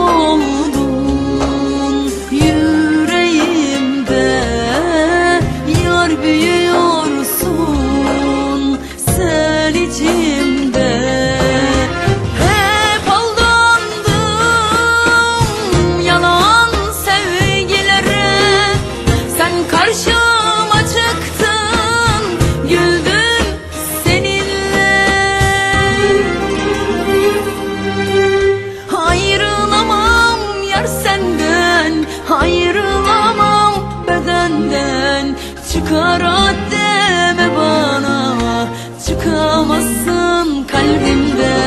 oldun yüreğimde? Yar büyüyorsun Çıkar deme bana. Çıkamazsın kalbimden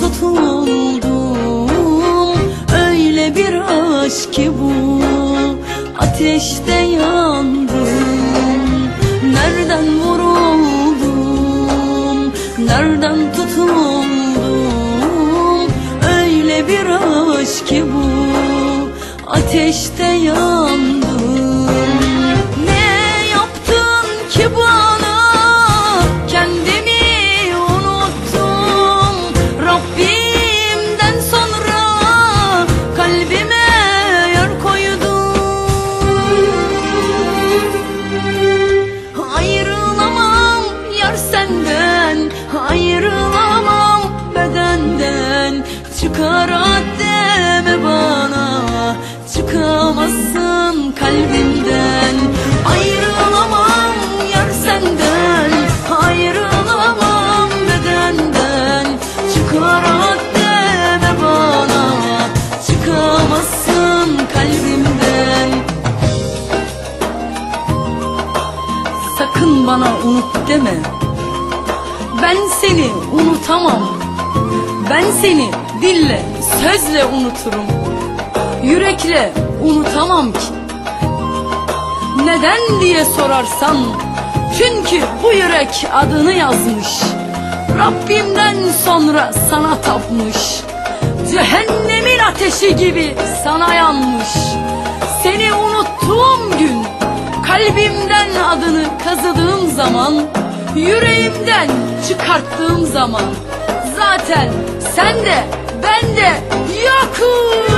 tutuldum Öyle bir aşk ki bu, ateşte yandım. Nereden vuruldum, nereden tutuldum Öyle bir aşk ki bu, ateşte yandım. Ne yaptın ki bana Çıkar deme bana. Çıkamazsın kalbimden Ayrılamam yar senden. Ayrılamam bedenden. Çıkar deme bana. Çıkamazsın kalbimden. Sakın bana unut deme. Ben seni unutamam. Ben seni dille sözle unuturum. Yürekle unutamam ki. Neden diye sorarsan Çünkü bu yürek adını yazmış. Rabbimden sonra sana tapmış. Cehennemin ateşi gibi sana yanmış. Seni unuttuğum gün Kalbimden adını kazıdığım zaman Yüreğimden çıkarttığım zaman Zaten sen de ben de yokum